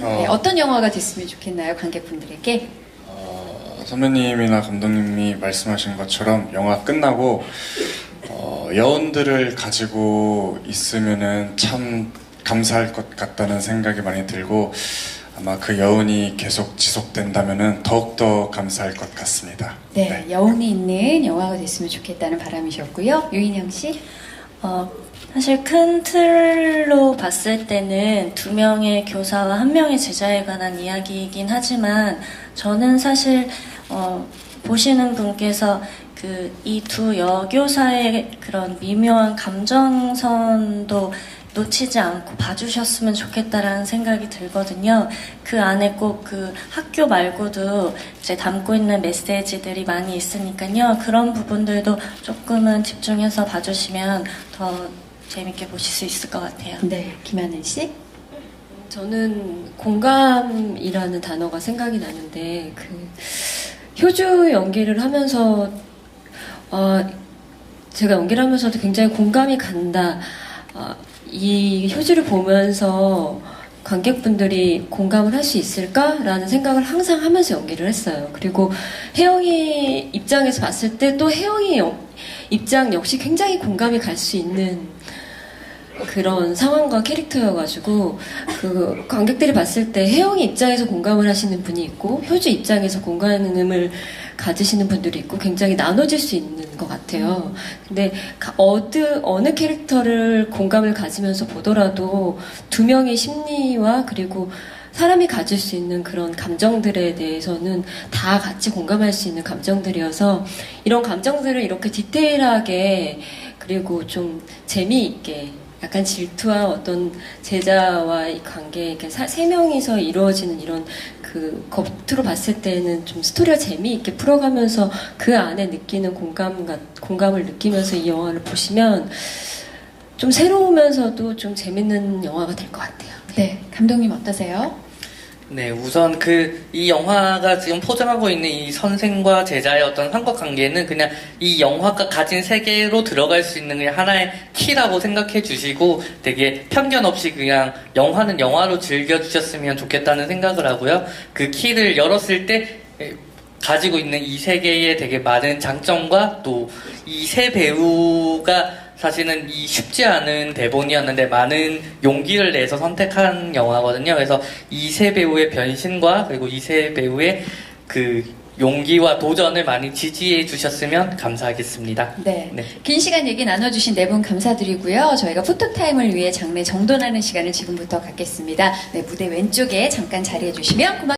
네, 어떤 영화가 됐으면 좋겠나요, 관객분들에게? 어, 선배님이나 감독님이 말씀하신 것처럼 영화 끝나고 어, 여운들을 가지고 있으면은 참 감사할 것 같다는 생각이 많이 들고 아마 그 여운이 계속 지속된다면은 더욱더 감사할 것 같습니다. 네, 여운이 있는 영화가 됐으면 좋겠다는 바람이셨고요. 유인영 씨? 어, 사실 큰 틀로 봤을 때는 두 명의 교사와 한 명의 제자에 관한 이야기이긴 하지만 저는 사실 어, 보시는 분께서 그 이 두 여교사의 그런 미묘한 감정선도 놓치지 않고 봐주셨으면 좋겠다라는 생각이 들거든요. 그 안에 꼭 그 학교 말고도 이제 담고 있는 메시지들이 많이 있으니까요. 그런 부분들도 조금은 집중해서 봐주시면 더 재밌게 보실 수 있을 것 같아요. 네, 김하늘 씨? 저는 공감이라는 단어가 생각이 나는데 그 효주 연기를 하면서 어, 제가 연기를 하면서도 굉장히 공감이 간다. 어, 이 효주를 보면서 관객분들이 공감을 할 수 있을까라는 생각을 항상 하면서 연기를 했어요. 그리고 혜영이 입장에서 봤을 때 또 혜영이 여- 입장 역시 굉장히 공감이 갈 수 있는 그런 상황과 캐릭터여가지고 그 관객들이 봤을 때 혜영이 입장에서 공감을 하시는 분이 있고 효주 입장에서 공감을 가지시는 분들이 있고 굉장히 나눠질 수 있는 것 같아요. 근데 가- 어느 어느 캐릭터를 공감을 가지면서 보더라도 두 명의 심리와 그리고 사람이 가질 수 있는 그런 감정들에 대해서는 다 같이 공감할 수 있는 감정들이어서 이런 감정들을 이렇게 디테일하게 그리고 좀 재미있게 약간 질투와 어떤 제자와의 관계, 이렇게 사- 세 명이서 이루어지는 이런 그 겉으로 봤을 때는 좀 스토리가 재미있게 풀어가면서 그 안에 느끼는 공감, 공감을 느끼면서 이 영화를 보시면 좀 새로우면서도 좀 재밌는 영화가 될 것 같아요. 네, 감독님 어떠세요? 네, 우선 그 이 영화가 지금 포장하고 있는 이 선생과 제자의 어떤 삼각 관계는 그냥 이 영화가 가진 세계로 들어갈 수 있는 그냥 하나의 키라고 생각해 주시고 되게 편견 없이 그냥 영화는 영화로 즐겨 주셨으면 좋겠다는 생각을 하고요. 그 키를 열었을 때 에, 가지고 있는 이 세계의 되게 많은 장점과 또 이 세 배우가 사실은 이 쉽지 않은 대본이었는데 많은 용기를 내서 선택한 영화거든요. 그래서 이세 배우의 변신과 그리고 이세 배우의 그 용기와 도전을 많이 지지해 주셨으면 감사하겠습니다. 네. 네. 긴 시간 얘기 나눠주신 네 분 감사드리고요. 저희가 포토타임을 위해 장례 정돈하는 시간을 지금부터 갖겠습니다. 네, 무대 왼쪽에 잠깐 자리해 주시면 고맙